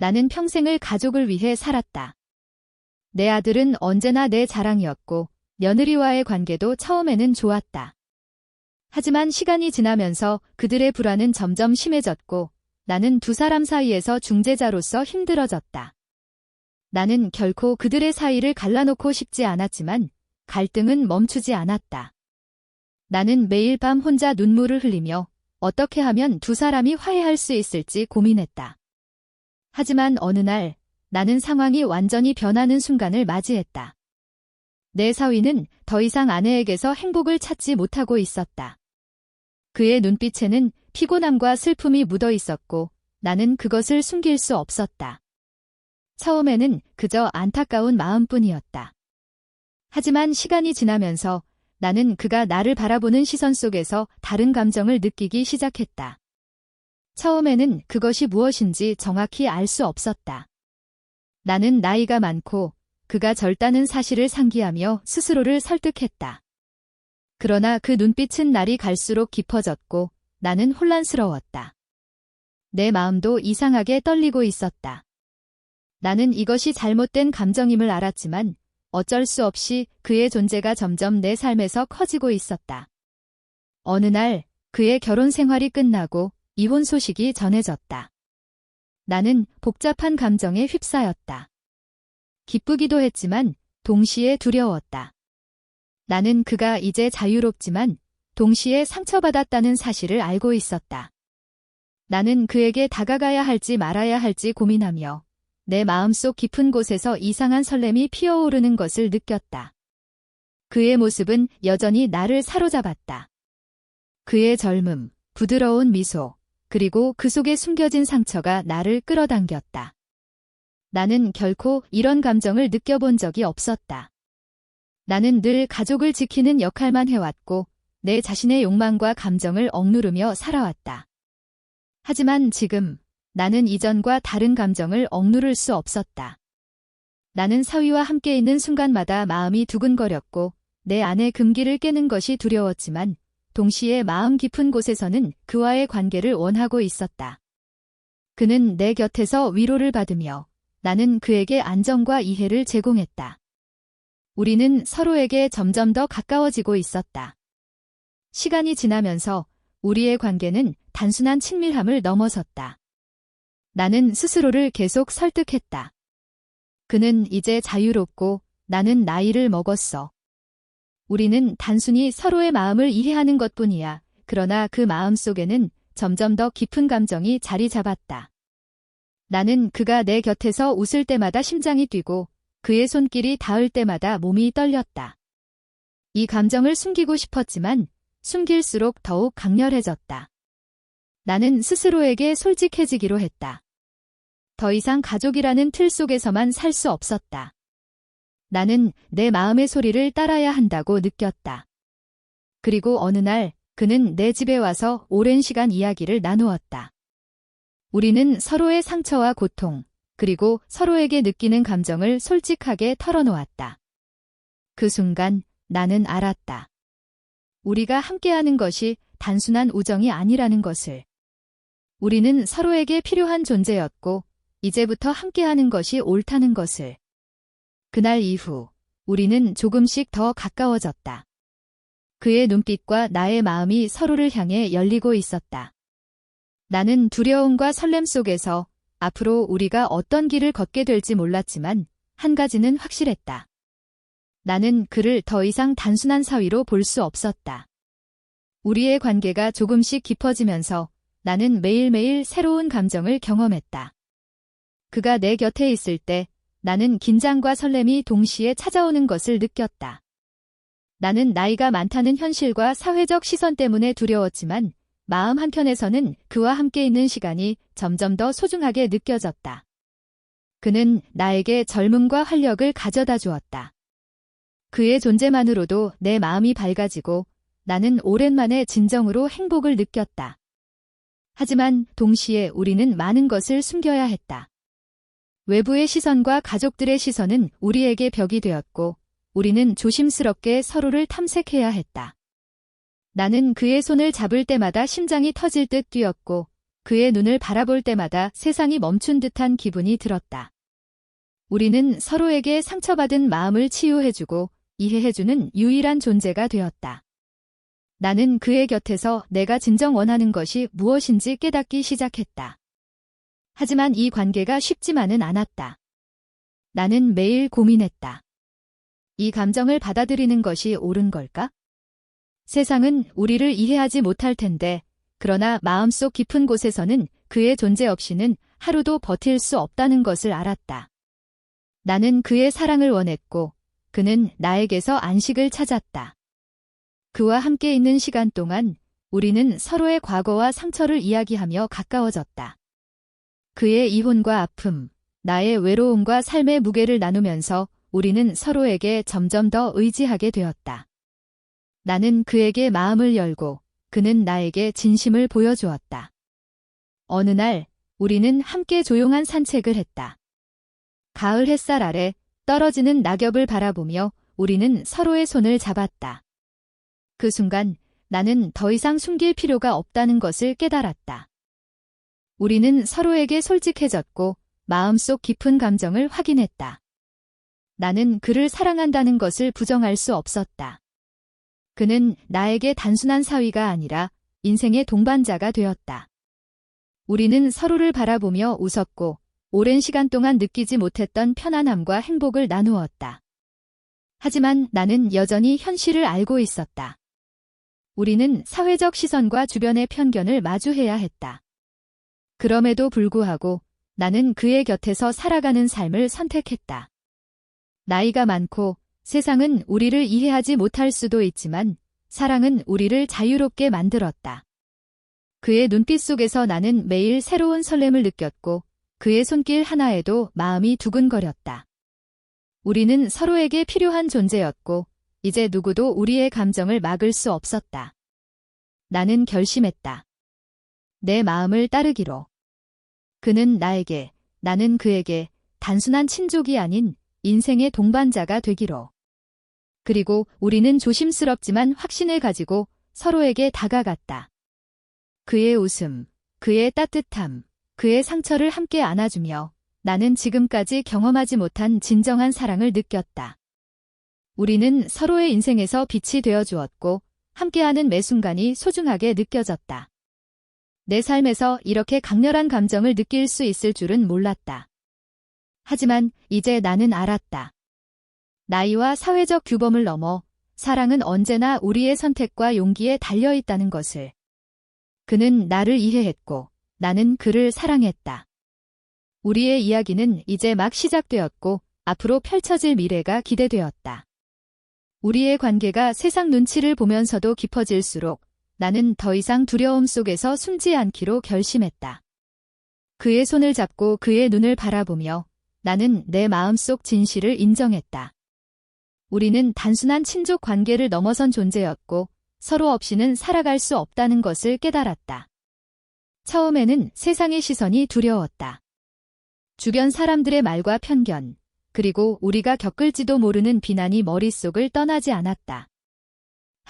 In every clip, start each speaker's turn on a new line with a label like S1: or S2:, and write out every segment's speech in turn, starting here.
S1: 나는 평생을 가족을 위해 살았다. 내 아들은 언제나 내 자랑이었고 며느리와의 관계도 처음에는 좋았다. 하지만 시간이 지나면서 그들의 불안은 점점 심해졌고 나는 두 사람 사이에서 중재자로서 힘들어졌다. 나는 결코 그들의 사이를 갈라놓고 싶지 않았지만 갈등은 멈추지 않았다. 나는 매일 밤 혼자 눈물을 흘리며 어떻게 하면 두 사람이 화해할 수 있을지 고민했다. 하지만 어느 날 나는 상황이 완전히 변하는 순간을 맞이했다. 내 사위는 더 이상 아내에게서 행복을 찾지 못하고 있었다. 그의 눈빛에는 피곤함과 슬픔이 묻어 있었고 나는 그것을 숨길 수 없었다. 처음에는 그저 안타까운 마음뿐이었다. 하지만 시간이 지나면서 나는 그가 나를 바라보는 시선 속에서 다른 감정을 느끼기 시작했다. 처음에는 그것이 무엇인지 정확히 알 수 없었다. 나는 나이가 많고 그가 절다는 사실을 상기하며 스스로를 설득했다. 그러나 그 눈빛은 날이 갈수록 깊어졌고 나는 혼란스러웠다. 내 마음도 이상하게 떨리고 있었다. 나는 이것이 잘못된 감정임을 알았지만 어쩔 수 없이 그의 존재가 점점 내 삶에서 커지고 있었다. 어느 날 그의 결혼 생활이 끝나고 이혼 소식이 전해졌다. 나는 복잡한 감정에 휩싸였다. 기쁘기도 했지만 동시에 두려웠다. 나는 그가 이제 자유롭지만 동시에 상처받았다는 사실을 알고 있었다. 나는 그에게 다가가야 할지 말아야 할지 고민하며 내 마음속 깊은 곳에서 이상한 설렘이 피어오르는 것을 느꼈다. 그의 모습은 여전히 나를 사로잡았다. 그의 젊음, 부드러운 미소, 그리고 그 속에 숨겨진 상처가 나를 끌어당겼다. 나는 결코 이런 감정을 느껴본 적이 없었다. 나는 늘 가족을 지키는 역할만 해왔고 내 자신의 욕망과 감정을 억누르며 살아왔다. 하지만 지금 나는 이전과 다른 감정을 억누를 수 없었다. 나는 사위와 함께 있는 순간마다 마음이 두근거렸고 내 안의 금기를 깨는 것이 두려웠지만 동시에 마음 깊은 곳에서는 그와의 관계를 원하고 있었다. 그는 내 곁에서 위로를 받으며 나는 그에게 안정과 이해를 제공했다. 우리는 서로에게 점점 더 가까워지고 있었다. 시간이 지나면서 우리의 관계는 단순한 친밀함을 넘어섰다. 나는 스스로를 계속 설득했다. 그는 이제 자유롭고 나는 나이를 먹었어. 우리는 단순히 서로의 마음을 이해하는 것 뿐이야. 그러나 그 마음 속에는 점점 더 깊은 감정이 자리 잡았다. 나는 그가 내 곁에서 웃을 때마다 심장이 뛰고 그의 손길이 닿을 때마다 몸이 떨렸다. 이 감정을 숨기고 싶었지만 숨길수록 더욱 강렬해졌다. 나는 스스로에게 솔직해지기로 했다. 더 이상 가족이라는 틀 속에서만 살 수 없었다. 나는 내 마음의 소리를 따라야 한다고 느꼈다. 그리고 어느 날 그는 내 집에 와서 오랜 시간 이야기를 나누었다. 우리는 서로의 상처와 고통, 그리고 서로에게 느끼는 감정을 솔직하게 털어놓았다. 그 순간 나는 알았다. 우리가 함께하는 것이 단순한 우정이 아니라는 것을. 우리는 서로에게 필요한 존재였고, 이제부터 함께하는 것이 옳다는 것을. 그날 이후, 우리는 조금씩 더 가까워졌다. 그의 눈빛과 나의 마음이 서로를 향해 열리고 있었다. 나는 두려움과 설렘 속에서 앞으로 우리가 어떤 길을 걷게 될지 몰랐지만 한 가지는 확실했다. 나는 그를 더 이상 단순한 사위로 볼 수 없었다. 우리의 관계가 조금씩 깊어지면서 나는 매일매일 새로운 감정을 경험했다. 그가 내 곁에 있을 때 나는 긴장과 설렘이 동시에 찾아오는 것을 느꼈다. 나는 나이가 많다는 현실과 사회적 시선 때문에 두려웠지만 마음 한켠에서는 그와 함께 있는 시간이 점점 더 소중하게 느껴졌다. 그는 나에게 젊음과 활력을 가져다 주었다. 그의 존재만으로도 내 마음이 밝아지고 나는 오랜만에 진정으로 행복을 느꼈다. 하지만 동시에 우리는 많은 것을 숨겨야 했다. 외부의 시선과 가족들의 시선은 우리에게 벽이 되었고 우리는 조심스럽게 서로를 탐색해야 했다. 나는 그의 손을 잡을 때마다 심장이 터질 듯 뛰었고 그의 눈을 바라볼 때마다 세상이 멈춘 듯한 기분이 들었다. 우리는 서로에게 상처받은 마음을 치유해주고 이해해주는 유일한 존재가 되었다. 나는 그의 곁에서 내가 진정 원하는 것이 무엇인지 깨닫기 시작했다. 하지만 이 관계가 쉽지만은 않았다. 나는 매일 고민했다. 이 감정을 받아들이는 것이 옳은 걸까? 세상은 우리를 이해하지 못할 텐데, 그러나 마음속 깊은 곳에서는 그의 존재 없이는 하루도 버틸 수 없다는 것을 알았다. 나는 그의 사랑을 원했고, 그는 나에게서 안식을 찾았다. 그와 함께 있는 시간 동안 우리는 서로의 과거와 상처를 이야기하며 가까워졌다. 그의 이혼과 아픔, 나의 외로움과 삶의 무게를 나누면서 우리는 서로에게 점점 더 의지하게 되었다. 나는 그에게 마음을 열고 그는 나에게 진심을 보여주었다. 어느 날 우리는 함께 조용한 산책을 했다. 가을 햇살 아래 떨어지는 낙엽을 바라보며 우리는 서로의 손을 잡았다. 그 순간 나는 더 이상 숨길 필요가 없다는 것을 깨달았다. 우리는 서로에게 솔직해졌고 마음속 깊은 감정을 확인했다. 나는 그를 사랑한다는 것을 부정할 수 없었다. 그는 나에게 단순한 사위가 아니라 인생의 동반자가 되었다. 우리는 서로를 바라보며 웃었고 오랜 시간 동안 느끼지 못했던 편안함과 행복을 나누었다. 하지만 나는 여전히 현실을 알고 있었다. 우리는 사회적 시선과 주변의 편견을 마주해야 했다. 그럼에도 불구하고 나는 그의 곁에서 살아가는 삶을 선택했다. 나이가 많고 세상은 우리를 이해하지 못할 수도 있지만 사랑은 우리를 자유롭게 만들었다. 그의 눈빛 속에서 나는 매일 새로운 설렘을 느꼈고 그의 손길 하나에도 마음이 두근거렸다. 우리는 서로에게 필요한 존재였고 이제 누구도 우리의 감정을 막을 수 없었다. 나는 결심했다. 내 마음을 따르기로. 그는 나에게, 나는 그에게 단순한 친족이 아닌 인생의 동반자가 되기로. 그리고 우리는 조심스럽지만 확신을 가지고 서로에게 다가갔다. 그의 웃음, 그의 따뜻함, 그의 상처를 함께 안아주며 나는 지금까지 경험하지 못한 진정한 사랑을 느꼈다. 우리는 서로의 인생에서 빛이 되어 주었고 함께하는 매 순간이 소중하게 느껴졌다. 내 삶에서 이렇게 강렬한 감정을 느낄 수 있을 줄은 몰랐다. 하지만 이제 나는 알았다. 나이와 사회적 규범을 넘어 사랑은 언제나 우리의 선택과 용기에 달려 있다는 것을. 그는 나를 이해했고 나는 그를 사랑했다. 우리의 이야기는 이제 막 시작되었고 앞으로 펼쳐질 미래가 기대되었다. 우리의 관계가 세상 눈치를 보면서도 깊어질수록 나는 더 이상 두려움 속에서 숨지 않기로 결심했다. 그의 손을 잡고 그의 눈을 바라보며 나는 내 마음속 진실을 인정했다. 우리는 단순한 친족 관계를 넘어선 존재였고 서로 없이는 살아갈 수 없다는 것을 깨달았다. 처음에는 세상의 시선이 두려웠다. 주변 사람들의 말과 편견, 그리고 우리가 겪을지도 모르는 비난이 머릿속을 떠나지 않았다.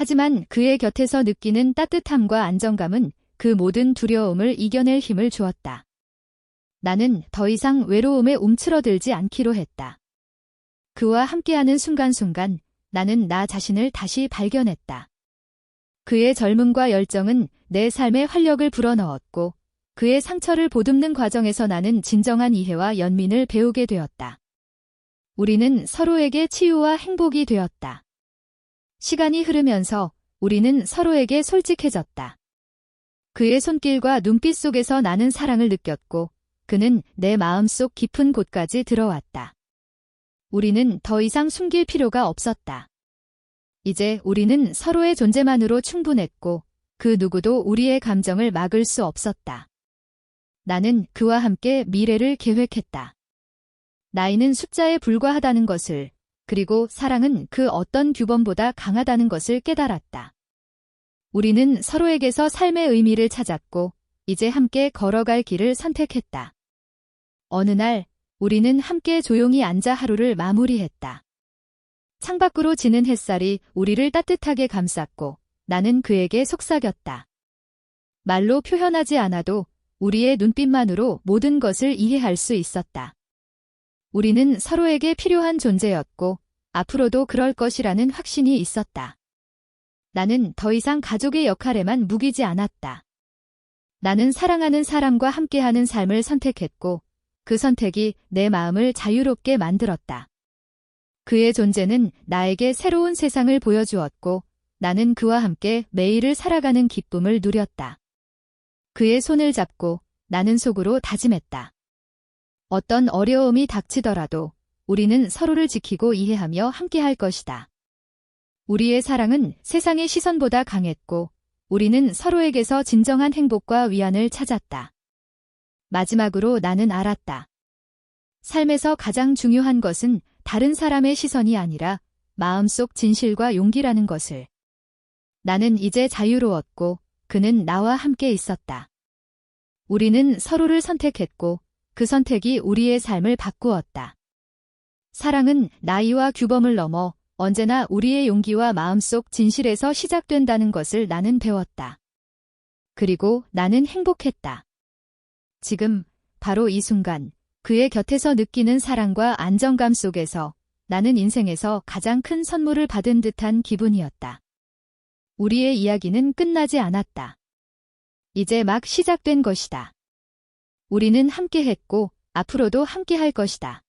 S1: 하지만 그의 곁에서 느끼는 따뜻함과 안정감은 그 모든 두려움을 이겨낼 힘을 주었다. 나는 더 이상 외로움에 움츠러들지 않기로 했다. 그와 함께하는 순간순간 나는 나 자신을 다시 발견했다. 그의 젊음과 열정은 내 삶에 활력을 불어넣었고 그의 상처를 보듬는 과정에서 나는 진정한 이해와 연민을 배우게 되었다. 우리는 서로에게 치유와 행복이 되었다. 시간이 흐르면서 우리는 서로에게 솔직해졌다. 그의 손길과 눈빛 속에서 나는 사랑을 느꼈고 그는 내 마음속 깊은 곳까지 들어왔다. 우리는 더 이상 숨길 필요가 없었다. 이제 우리는 서로의 존재만으로 충분했고 그 누구도 우리의 감정을 막을 수 없었다. 나는 그와 함께 미래를 계획했다. 나이는 숫자에 불과하다는 것을 그리고 사랑은 그 어떤 규범보다 강하다는 것을 깨달았다. 우리는 서로에게서 삶의 의미를 찾았고 이제 함께 걸어갈 길을 선택했다. 어느 날 우리는 함께 조용히 앉아 하루를 마무리했다. 창밖으로 지는 햇살이 우리를 따뜻하게 감쌌고 나는 그에게 속삭였다. 말로 표현하지 않아도 우리의 눈빛만으로 모든 것을 이해할 수 있었다. 우리는 서로에게 필요한 존재였고, 앞으로도 그럴 것이라는 확신이 있었다. 나는 더 이상 가족의 역할에만 묵이지 않았다. 나는 사랑하는 사람과 함께하는 삶을 선택했고, 그 선택이 내 마음을 자유롭게 만들었다. 그의 존재는 나에게 새로운 세상을 보여주었고, 나는 그와 함께 매일을 살아가는 기쁨을 누렸다. 그의 손을 잡고 나는 속으로 다짐했다. 어떤 어려움이 닥치더라도 우리는 서로를 지키고 이해하며 함께할 것이다. 우리의 사랑은 세상의 시선보다 강했고, 우리는 서로에게서 진정한 행복과 위안을 찾았다. 마지막으로 나는 알았다. 삶에서 가장 중요한 것은 다른 사람의 시선이 아니라 마음속 진실과 용기라는 것을. 나는 이제 자유로웠고 그는 나와 함께 있었다. 우리는 서로를 선택했고 그 선택이 우리의 삶을 바꾸었다. 사랑은 나이와 규범을 넘어 언제나 우리의 용기와 마음속 진실에서 시작된다는 것을 나는 배웠다. 그리고 나는 행복했다. 지금 바로 이 순간 그의 곁에서 느끼는 사랑과 안정감 속에서 나는 인생에서 가장 큰 선물을 받은 듯한 기분이었다. 우리의 이야기는 끝나지 않았다. 이제 막 시작된 것이다. 우리는 함께 했고 앞으로도 함께 할 것이다.